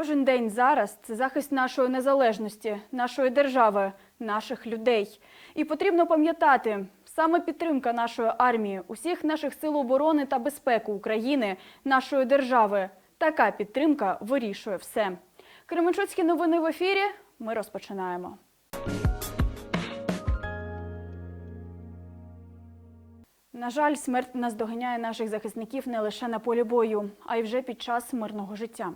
Кожен день зараз це захист нашої незалежності, нашої держави, наших людей. І потрібно пам'ятати, саме підтримка нашої армії, усіх наших сил оборони та безпеки України, нашої держави. Така підтримка вирішує все. Кременчуцькі новини в ефірі. Ми розпочинаємо. На жаль, смерть наздоганяє наших захисників не лише на полі бою, а й вже під час мирного життя.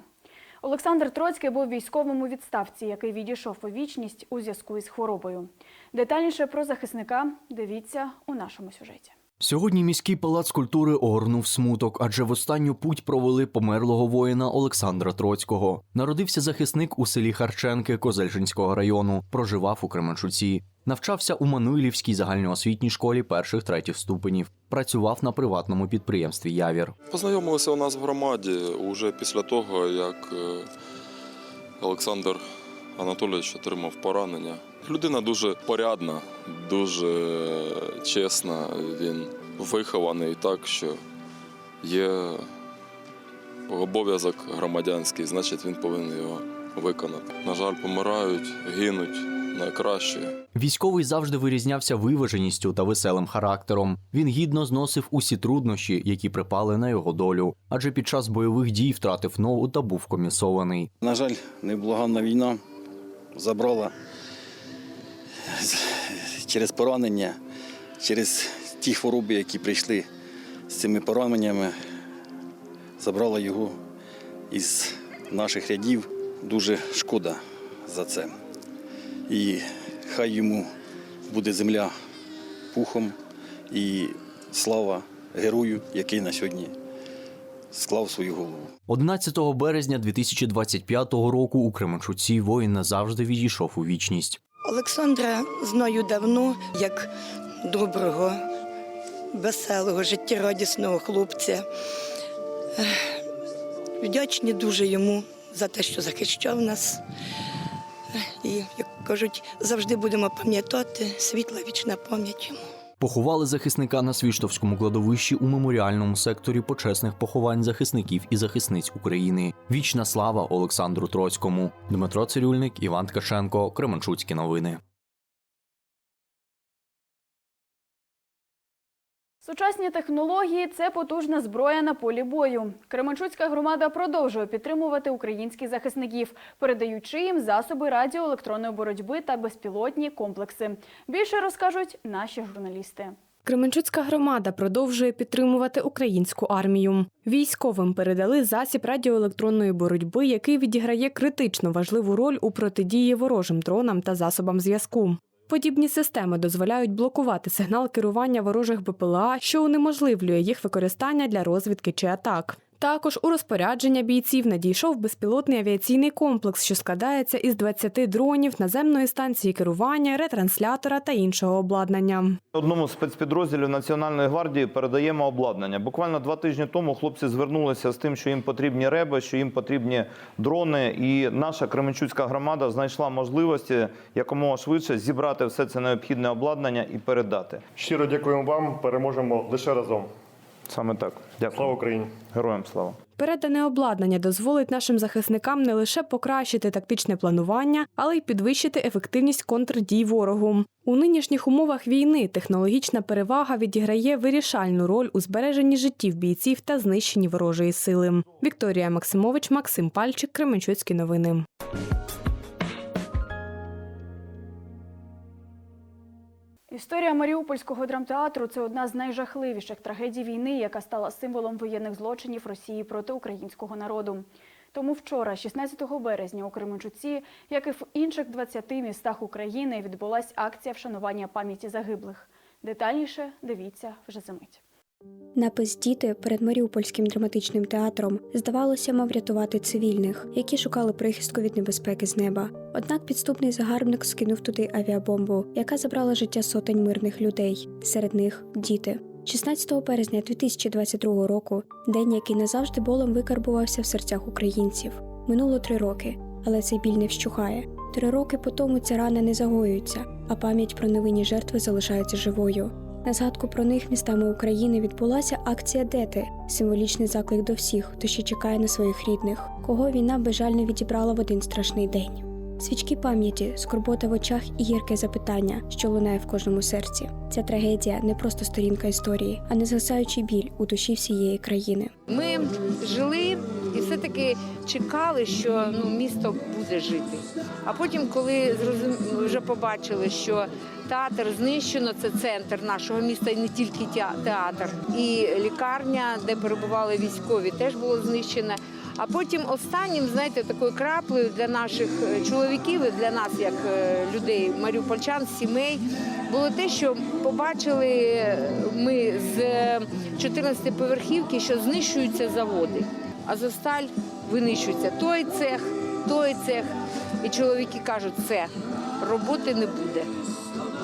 Олександр Троцький був військовим у відставці, який відійшов у вічність у зв'язку із хворобою. Детальніше про захисника дивіться у нашому сюжеті. Сьогодні міський палац культури огорнув смуток, адже в останню путь провели померлого воїна Олександра Троцького. Народився захисник у селі Харченки Козельжинського району, проживав у Кременчуці. Навчався у Мануйлівській загальноосвітній школі перших третіх ступенів. Працював на приватному підприємстві Явір. Познайомилися у нас в громаді уже після того, як е, Олександр Анатолійович отримав поранення. Людина дуже порядна, дуже чесна. Він вихований так, що є обов'язок громадянський, значить він повинен його виконати. На жаль, помирають, гинуть найкраще. Військовий завжди вирізнявся виваженістю та веселим характером. Він гідно зносив усі труднощі, які припали на його долю, адже під час бойових дій втратив ногу та був комісований. На жаль, неблаганна війна забрала через поранення, через ті хвороби, які прийшли з цими пораненнями, забрала його із наших рядів. Дуже шкода за це. І хай йому буде земля пухом і слава герою, який на сьогодні склав свою голову. 11 березня 2025 року у Кременчуці воїн назавжди відійшов у вічність. Олександра знаю давно як доброго, веселого, життєрадісного хлопця. Вдячні дуже йому за те, що захищав нас. І, як кажуть, завжди будемо пам'ятати світла вічна пам'ять йому. Поховали захисника на Свіштовському кладовищі у меморіальному секторі почесних поховань захисників і захисниць України. Вічна слава Олександру Троцькому. Дмитро Цирюльник, Іван Ткаченко, Кременчуцькі новини. Сучасні технології це потужна зброя на полі бою. Кременчуцька громада продовжує підтримувати українських захисників, передаючи їм засоби радіоелектронної боротьби та безпілотні комплекси. Більше розкажуть наші журналісти. Кременчуцька громада продовжує підтримувати українську армію. Військовим передали засіб радіоелектронної боротьби, який відіграє критично важливу роль у протидії ворожим дронам та засобам зв'язку. Подібні системи дозволяють блокувати сигнал керування ворожих БПЛА, що унеможливлює їх використання для розвідки чи атак. Також у розпорядження бійців надійшов безпілотний авіаційний комплекс, що складається із 20 дронів, наземної станції керування, ретранслятора та іншого обладнання. Одному з спецпідрозділів Національної гвардії передаємо обладнання. Буквально два тижні тому хлопці звернулися з тим, що їм потрібні реби, що їм потрібні дрони. І наша Кременчуцька громада знайшла можливості якомога швидше зібрати все це необхідне обладнання і передати. Щиро дякуємо вам. Переможемо лише разом. Саме так. Дякую. Слава Україні! Героям слава. Передане обладнання дозволить нашим захисникам не лише покращити тактичне планування, але й підвищити ефективність контрдій ворогу. У нинішніх умовах війни технологічна перевага відіграє вирішальну роль у збереженні життів бійців та знищенні ворожої сили. Вікторія Максимович, Максим Пальчик, Кременчуцькі новини. Історія Маріупольського драмтеатру це одна з найжахливіших трагедій війни, яка стала символом воєнних злочинів Росії проти українського народу. Тому вчора, 16 березня, у Кременчуці, як і в інших 20 містах України, відбулася акція вшанування пам'яті загиблих. Детальніше дивіться вже за мить. Напис діти перед Маріупольським драматичним театром здавалося, мав рятувати цивільних, які шукали прихистку від небезпеки з неба. Однак підступний загарбник скинув туди авіабомбу, яка забрала життя сотень мирних людей, серед них діти. 16 березня 2022 року, день, який назавжди болем викарбувався в серцях українців. Минуло три роки, але цей біль не вщухає. Три роки по тому ця рана не загоюється, а пам'ять про невинні жертви залишається живою. На згадку про них містами України відбулася акція Дети символічний заклик до всіх, хто ще чекає на своїх рідних, кого війна безжально відібрала в один страшний день. Свічки пам'яті, скорбота в очах і гірке запитання, що лунає в кожному серці. Ця трагедія не просто сторінка історії, а незгасаючий біль у душі всієї країни. Ми жили і все-таки чекали, що ну, місто буде жити. А потім, коли зрозум... вже побачили, що театр знищено, це центр нашого міста, не тільки теа- театр, і лікарня, де перебували військові, теж було знищено. А потім останнім, знаєте, такою краплею для наших е, чоловіків і для нас, як е, людей, маріупольчан, сімей, було те, що побачили е, ми з 14-поверхівки, що знищуються заводи. Азовсталь винищується той цех, той цех. І чоловіки кажуть, все, роботи не буде,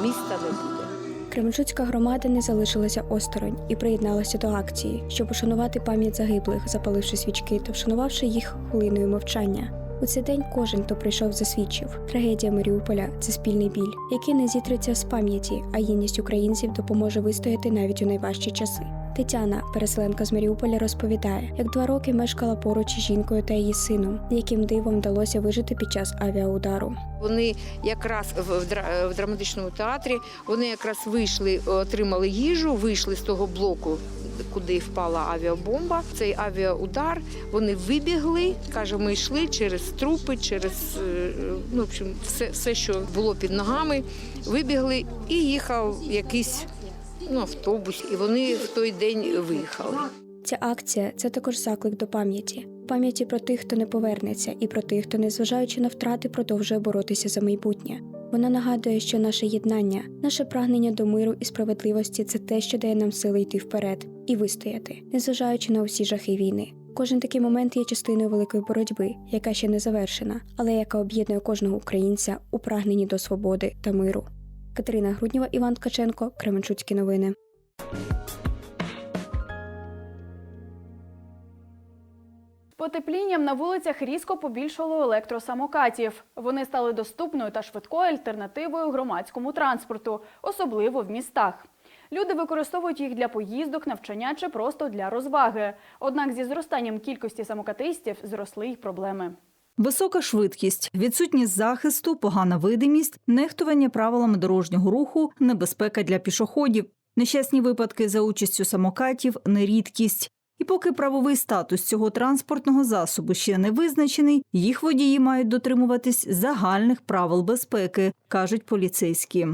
міста не буде. Кременчуцька громада не залишилася осторонь і приєдналася до акції, щоб ушанувати пам'ять загиблих, запаливши свічки та вшанувавши їх хвилиною мовчання. У цей день кожен, хто прийшов, засвідчив. Трагедія Маріуполя це спільний біль, який не зітреться з пам'яті, а єдність українців допоможе вистояти навіть у найважчі часи. Тетяна, переселенка з Маріуполя, розповідає, як два роки мешкала поруч із жінкою та її сином, яким дивом вдалося вижити під час авіаудару. Вони якраз в, в, дра- в драматичному театрі вони якраз вийшли, отримали їжу, вийшли з того блоку, куди впала авіабомба. Цей авіаудар. Вони вибігли. каже, ми йшли через трупи, через е, ну, в общем, все, все, що було під ногами. Вибігли і їхав якийсь ну, автобус, і вони в той день виїхали. Ця акція це також заклик до пам'яті, пам'яті про тих, хто не повернеться, і про тих, хто, незважаючи на втрати, продовжує боротися за майбутнє. Вона нагадує, що наше єднання, наше прагнення до миру і справедливості це те, що дає нам сили йти вперед і вистояти, незважаючи на усі жахи війни. Кожен такий момент є частиною великої боротьби, яка ще не завершена, але яка об'єднує кожного українця у прагненні до свободи та миру. Катерина Груднєва, Іван Ткаченко, Кременчуцькі новини. Потеплінням на вулицях різко побільшало електросамокатів. Вони стали доступною та швидкою альтернативою громадському транспорту, особливо в містах. Люди використовують їх для поїздок, навчання чи просто для розваги. Однак зі зростанням кількості самокатистів зросли й проблеми. Висока швидкість, відсутність захисту, погана видимість, нехтування правилами дорожнього руху, небезпека для пішоходів. Нещасні випадки за участю самокатів не рідкість. І поки правовий статус цього транспортного засобу ще не визначений, їх водії мають дотримуватись загальних правил безпеки, кажуть поліцейські.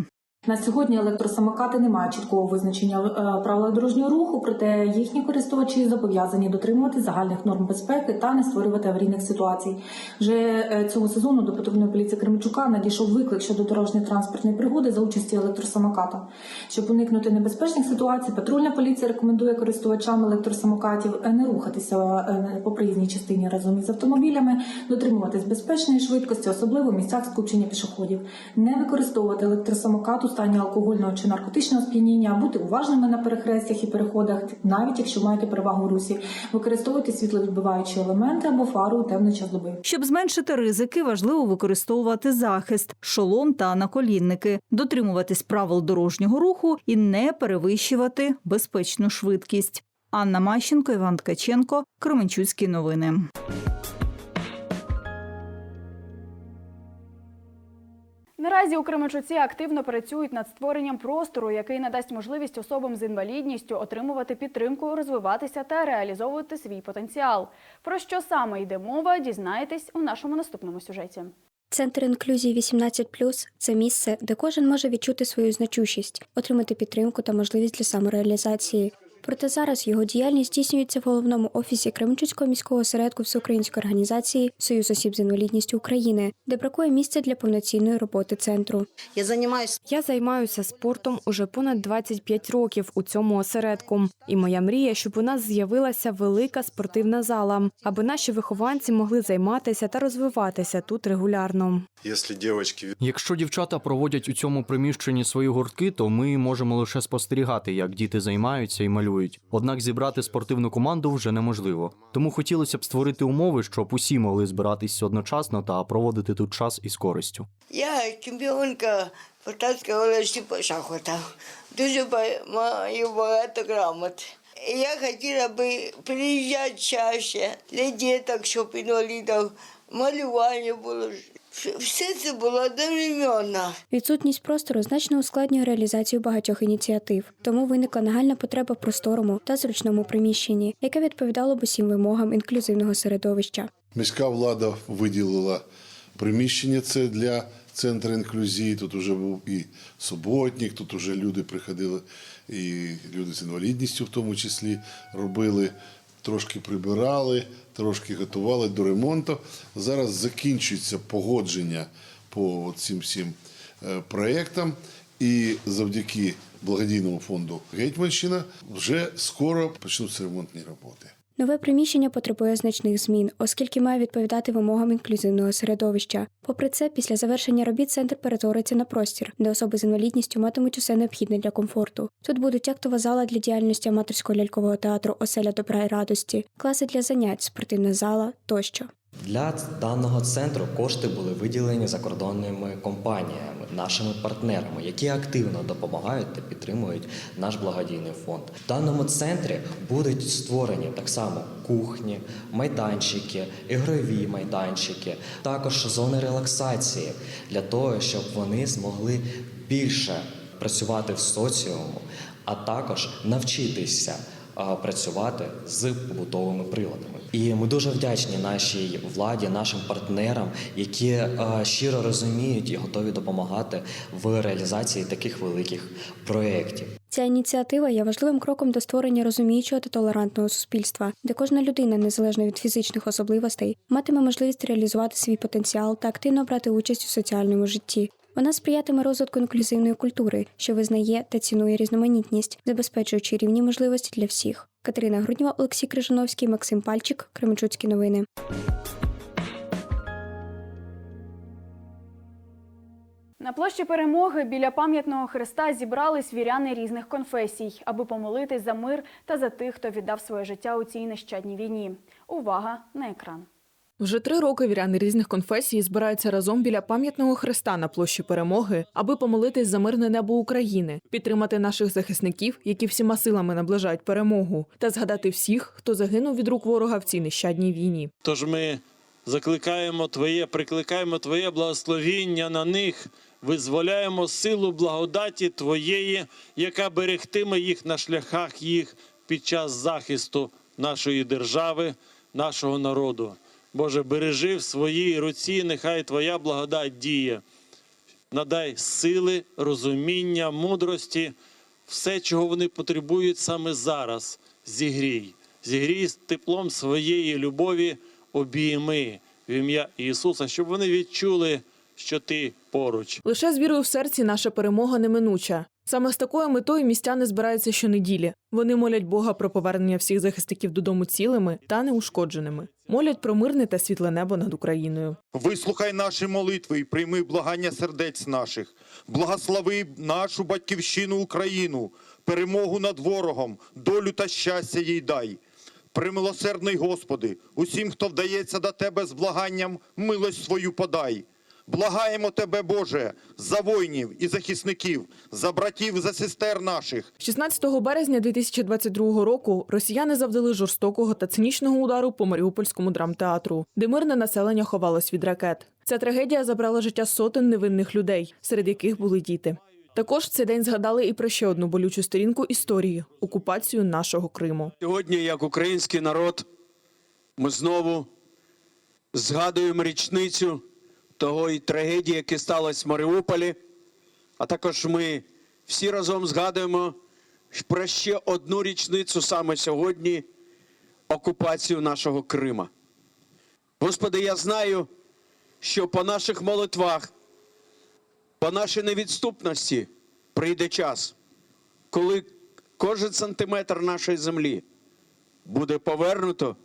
На сьогодні електросамокати не мають чіткого визначення е, правил дорожнього руху, проте їхні користувачі зобов'язані дотримувати загальних норм безпеки та не створювати аварійних ситуацій. Вже е, цього сезону до патрульної поліції Кременчука надійшов виклик щодо дорожньої транспортної пригоди за участі електросамоката. Щоб уникнути небезпечних ситуацій, патрульна поліція рекомендує користувачам електросамокатів е, не рухатися по проїзній частині разом із автомобілями, дотримуватись безпечної швидкості, особливо в місцях скупчення пішоходів, не використовувати електросамокат у стані алкогольного чи наркотичного сп'яніння, бути уважними на перехрестях і переходах, навіть якщо маєте перевагу в русі, використовувати світловідбиваючі елементи або фару у темний час доби. Щоб зменшити ризики, важливо використовувати захист, шолом та наколінники, дотримуватись правил дорожнього руху і не перевищувати безпечну швидкість. Анна Мащенко, Іван Ткаченко, Кременчуцькі новини. Наразі у Кременчуці активно працюють над створенням простору, який надасть можливість особам з інвалідністю отримувати підтримку, розвиватися та реалізовувати свій потенціал. Про що саме йде мова, дізнаєтесь у нашому наступному сюжеті. Центр інклюзії 18+, – це місце, де кожен може відчути свою значущість, отримати підтримку та можливість для самореалізації. Проте зараз його діяльність здійснюється в головному офісі Кременчуцького міського осередку всеукраїнської організації Союз осіб з інвалідністю України, де бракує місця для повноцінної роботи центру. Я займаюся Я займаюся спортом уже понад 25 років у цьому осередку. І моя мрія, щоб у нас з'явилася велика спортивна зала, аби наші вихованці могли займатися та розвиватися тут регулярно. Якщо Якщо дівчата проводять у цьому приміщенні свої гуртки, то ми можемо лише спостерігати, як діти займаються і малюють. Працюють. Однак зібрати спортивну команду вже неможливо. Тому хотілося б створити умови, щоб усі могли збиратись одночасно та проводити тут час із користю. Я чемпіонка Полтавської області по шахматам. Дуже маю багато грамот. Я хотіла би приїжджати чаще для діток, щоб інвалідів, малювання було. Все це було одновременно. Відсутність простору значно ускладнює реалізацію багатьох ініціатив, тому виникла нагальна потреба в просторому та зручному приміщенні, яке відповідало б усім вимогам інклюзивного середовища. Міська влада виділила приміщення це для центру інклюзії. Тут вже був і суботник, тут вже люди приходили, і люди з інвалідністю в тому числі робили, трошки прибирали, трошки готували до ремонту. Зараз закінчується погодження по цим всім проектам. проєктам. І завдяки благодійному фонду Гетьманщина вже скоро почнуться ремонтні роботи. Нове приміщення потребує значних змін, оскільки має відповідати вимогам інклюзивного середовища. Попри це, після завершення робіт центр перетвориться на простір, де особи з інвалідністю матимуть усе необхідне для комфорту. Тут будуть актова зала для діяльності аматорського лялькового театру Оселя добра і радості, класи для занять, спортивна зала тощо. Для даного центру кошти були виділені закордонними компаніями, нашими партнерами, які активно допомагають та підтримують наш благодійний фонд. В даному центрі будуть створені так само кухні, майданчики, ігрові майданчики, також зони релаксації для того, щоб вони змогли більше працювати в соціуму, а також навчитися працювати з побутовими приладами. І ми дуже вдячні нашій владі, нашим партнерам, які щиро розуміють і готові допомагати в реалізації таких великих проєктів. Ця ініціатива є важливим кроком до створення розуміючого та толерантного суспільства, де кожна людина, незалежно від фізичних особливостей, матиме можливість реалізувати свій потенціал та активно брати участь у соціальному житті. Вона сприятиме розвитку інклюзивної культури, що визнає та цінує різноманітність, забезпечуючи рівні можливості для всіх. Катерина Груднєва, Олексій Крижановський, Максим Пальчик, Кременчуцькі новини. На площі перемоги біля пам'ятного хреста зібрались віряни різних конфесій, аби помолитись за мир та за тих, хто віддав своє життя у цій нещадній війні. Увага на екран. Вже три роки віряни різних конфесій збираються разом біля пам'ятного хреста на площі перемоги, аби помолитись за мирне небо України, підтримати наших захисників, які всіма силами наближають перемогу, та згадати всіх, хто загинув від рук ворога в цій нещадній війні. Тож ми закликаємо Твоє, прикликаємо Твоє благословіння на них, визволяємо силу благодаті Твоєї, яка берегтиме їх на шляхах їх під час захисту нашої держави, нашого народу. Боже, бережи в своїй руці, нехай Твоя благодать діє. Надай сили, розуміння, мудрості, все, чого вони потребують саме зараз. Зігрій. Зігрій з теплом своєї любові обійми в ім'я Ісуса, щоб вони відчули, що ти поруч. Лише з вірою в серці наша перемога неминуча. Саме з такою метою містяни збираються щонеділі. Вони молять Бога про повернення всіх захисників додому цілими та неушкодженими. Молять про мирне та світле небо над Україною. Вислухай наші молитви і прийми благання сердець наших. Благослови нашу батьківщину Україну, перемогу над ворогом, долю та щастя їй дай. Примилосердний Господи, усім, хто вдається до Тебе з благанням, милость свою подай. Благаємо Тебе, Боже, за воїнів і захисників, за братів, за сестер наших, 16 березня 2022 року росіяни завдали жорстокого та цинічного удару по Маріупольському драмтеатру, де мирне населення ховалось від ракет. Ця трагедія забрала життя сотень невинних людей, серед яких були діти. Також в цей день згадали і про ще одну болючу сторінку історії окупацію нашого Криму. Сьогодні, як український народ, ми знову згадуємо річницю того і трагедії, яка сталася в Маріуполі. А також ми всі разом згадуємо про ще одну річницю саме сьогодні окупацію нашого Крима. Господи, я знаю, що по наших молитвах, по нашій невідступності прийде час, коли кожен сантиметр нашої землі буде повернуто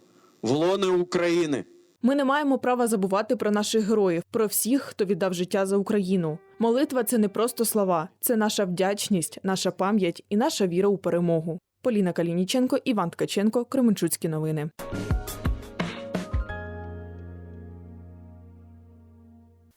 в лони України. Ми не маємо права забувати про наших героїв, про всіх, хто віддав життя за Україну. Молитва це не просто слова, це наша вдячність, наша пам'ять і наша віра у перемогу. Поліна Калініченко, Іван Ткаченко, Кременчуцькі новини.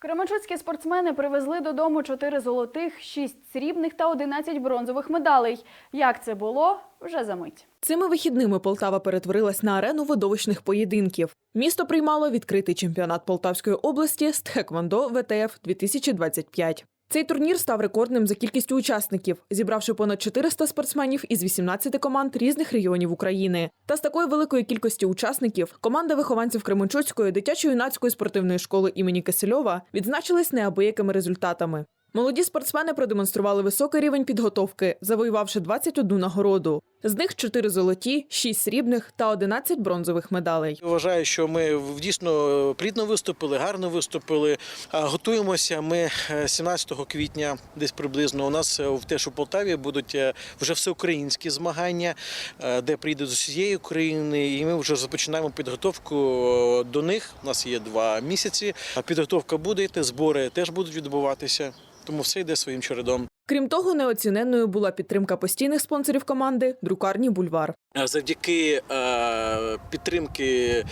Кременчуцькі спортсмени привезли додому 4 золотих, 6 срібних та 11 бронзових медалей. Як це було, вже за мить. Цими вихідними Полтава перетворилась на арену видовищних поєдинків. Місто приймало відкритий чемпіонат Полтавської області з Тхеквондо ВТФ 2025. Цей турнір став рекордним за кількістю учасників, зібравши понад 400 спортсменів із 18 команд різних регіонів України. Та з такої великої кількості учасників команда вихованців Кременчуцької дитячо-юнацької спортивної школи імені Кисельова відзначились неабиякими результатами. Молоді спортсмени продемонстрували високий рівень підготовки, завоювавши 21 нагороду. З них 4 золоті, 6 срібних та 11 бронзових медалей. Вважаю, що ми дійсно плідно виступили, гарно виступили. Готуємося. Ми е, 17 квітня, десь приблизно у нас е, в теж у Полтаві будуть е, вже всеукраїнські змагання, е, де прийдуть з усієї України, і ми вже започинаємо підготовку е, до них. У нас є два місяці. Підготовка буде збори теж будуть відбуватися. Тому все йде своїм чередом. Крім того, неоціненною була підтримка постійних спонсорів команди друкарні бульвар. Е, Завдяки е, підтримки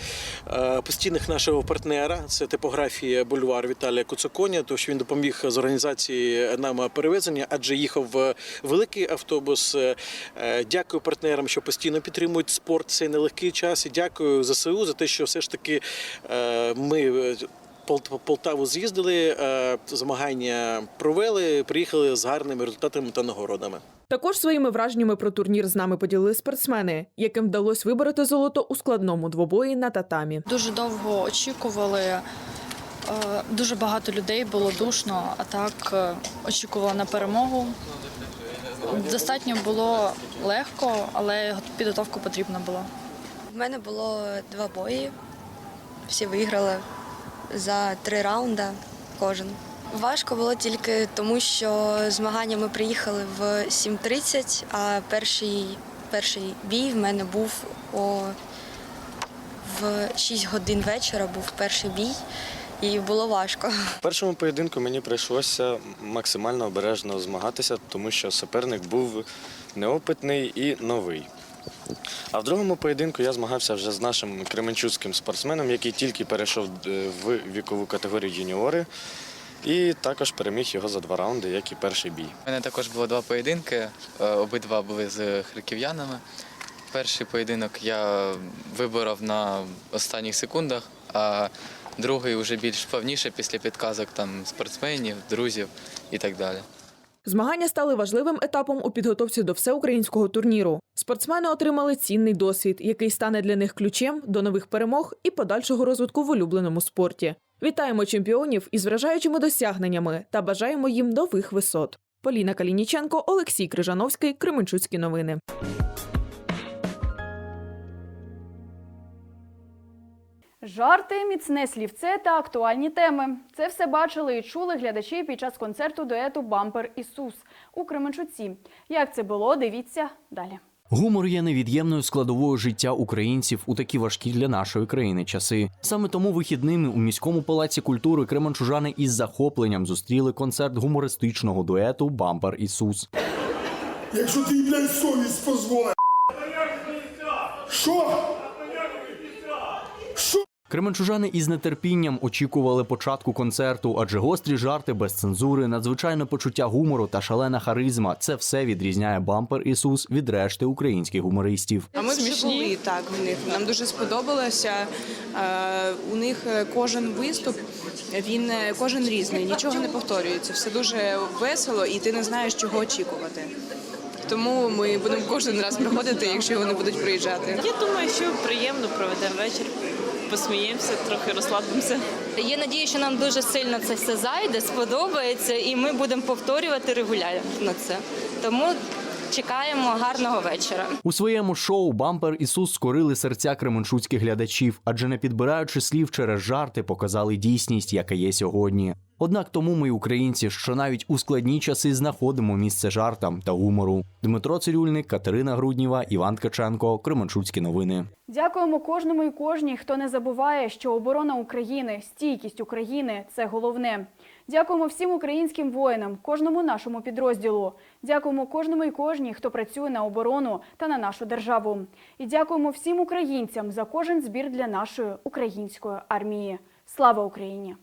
е, постійних нашого партнера, це типографія бульвар Віталія Куцоконя, тому що він допоміг з організації нам перевезення, адже їхав великий автобус. Дякую партнерам, що постійно підтримують спорт. Цей нелегкий час. І дякую ЗСУ за те, що все ж таки ми. Полтаву з'їздили, е, змагання провели, приїхали з гарними результатами та нагородами. Також своїми враженнями про турнір з нами поділили спортсмени, яким вдалося вибороти золото у складному двобої на татамі. Дуже довго очікували. е, Дуже багато людей було душно, а так е, очікувала на перемогу. Достатньо було легко, але підготовка потрібна була. В мене було два бої. Всі виграли за три раунди кожен. Важко було тільки тому, що змагання ми приїхали в 7.30, а перший, перший бій в мене був о в 6 годин вечора був перший бій, і було важко. В першому поєдинку мені прийшлося максимально обережно змагатися, тому що суперник був неопитний і новий. А в другому поєдинку я змагався вже з нашим кременчуцьким спортсменом, який тільки перейшов е, в вікову категорію юніори, і також переміг його за два раунди, як і перший бій. У мене також було два поєдинки. е, Обидва були з харків'янами. Перший поєдинок я виборов на останніх секундах, а другий вже більш плавніше після підказок там спортсменів, друзів і так далі. Змагання стали важливим етапом у підготовці до всеукраїнського турніру. Спортсмени отримали цінний досвід, який стане для них ключем до нових перемог і подальшого розвитку в улюбленому спорті. Вітаємо чемпіонів із вражаючими досягненнями та бажаємо їм нових висот. Поліна Калініченко, Олексій Крижановський, Кременчуцькі новини. Жарти, міцне слівце та актуальні теми. Це все бачили і чули глядачі під час концерту дуету Бампер Ісус у Кременчуці. Як це було, дивіться далі. Гумор є невід'ємною складовою життя українців у такі важкі для нашої країни часи. Саме тому вихідними у міському палаці культури кременчужани із захопленням зустріли концерт гумористичного дуету Бампер Ісус. Якщо ти, блядь, совість позволить. Що? Кременчужани із нетерпінням очікували початку концерту, адже гострі жарти без цензури, надзвичайне почуття гумору та шалена харизма це все відрізняє бампер Ісус від решти українських гумористів. А ми вже були так в них. Нам дуже сподобалося. Е, У них кожен виступ, він е, кожен різний, нічого не повторюється. Все дуже весело, і ти не знаєш, чого очікувати. Тому ми будемо кожен раз приходити, якщо вони будуть приїжджати. Я думаю, що приємно проведемо вечір, посміємося, трохи розслабимося. Є надія, що нам дуже сильно це все зайде, сподобається, і ми будемо повторювати регулярно це. Тому чекаємо гарного вечора. У своєму шоу Бампер Ісус скорили серця кременчуцьких глядачів, адже не підбираючи слів через жарти, показали дійсність, яка є сьогодні. Однак тому ми, українці, що навіть у складні часи знаходимо місце жартам та гумору. Дмитро Цирюльник, Катерина Грудніва, Іван Ткаченко, Кременчуцькі новини. Дякуємо кожному і кожній, хто не забуває, що оборона України, стійкість України це головне. Дякуємо всім українським воїнам, кожному нашому підрозділу. Дякуємо кожному і кожній, хто працює на оборону та на нашу державу. І дякуємо всім українцям за кожен збір для нашої української армії. Слава Україні!